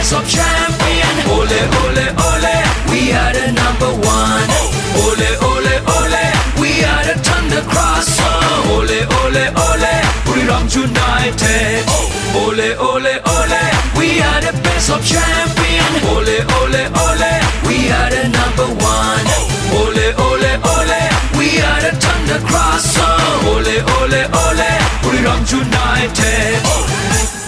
best of champion. Ole, ole, ole, we are the number one. Ole, ole, ole, we are the Thunder Crosser. Ole, ole, ole, Buriram United. Ole, ole, ole, we are the best of champion. Ole, ole, ole, we are the number one. Ole, ole, ole, we are the Thunder Crosser. Ole, ole, ole, Buriram United.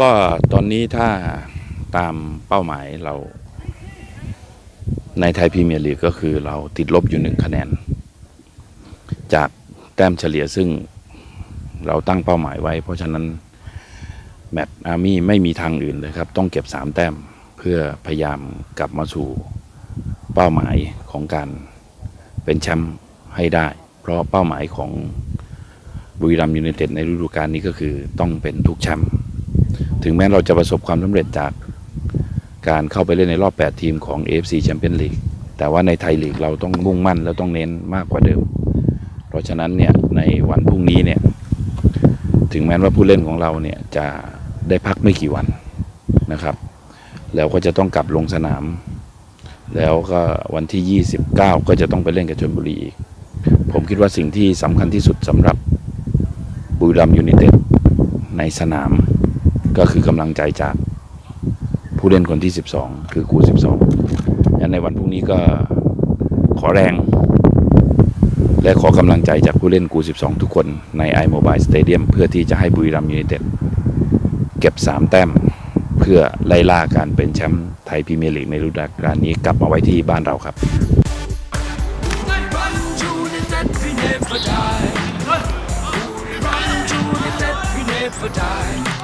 ก็ตอนนี้ถ้าตามเป้าหมายเราในไทยพรีเมียร์ลีกก็คือเราติดลบอยู่หนึ่งคะแนน จากแต้มเฉลี่ยซึ่งเราตั้งเป้าหมายไว้ เพราะฉะนั้นแมตช์อาร์มี่ไม่มีทางอื่นเลยครับ ต้องเก็บ 3 แต้มเพื่อพยายามกลับมาสู่เป้าหมายของการเป็นแชมป์ให้ได้ เพราะเป้าหมายของบุรีรัมย์ยูไนเต็ดในฤดูกาลนี้ก็คือต้องเป็นทุกแชมป์ ถึงแม้เราจะประสบความสำเร็จจากการเข้าไปเล่นในรอบ 8 ทีมของ AFC Champions League แต่ว่าในไทยลีกเราต้องมุ่งมั่นและต้องเน้นมากกว่าเดิม เพราะฉะนั้นเนี่ยในวันพรุ่งนี้เนี่ยถึงแม้ว่าผู้เล่นของเราเนี่ยจะได้พักไม่กี่วันนะครับ แล้วก็จะต้องกลับลงสนาม แล้วก็วันที่ 29 ก็จะต้องไปเล่นกับชลบุรีอีก ผมคิดว่าสิ่งที่สำคัญที่สุดสำหรับบุรีรัมย์ยูไนเต็ดในสนาม ก็คือกำลังใจจากผู้เล่นคนที่ 12 คือกู12งั้นในวันพรุ่งนี้ก็ขอแรง และขอกำลังใจจากผู้เล่นกู12 ทุกคนใน iMobile Stadium เพื่อที่จะให้บุรีรัมย์ยูไนเต็ดเก็บ 3 แต้มเพื่อไล่ล่าการเป็นแชมป์ไทยพรีเมียร์ลีกในฤดูกาลนี้กลับมาไว้ที่บ้านเราครับ Run United, we never die.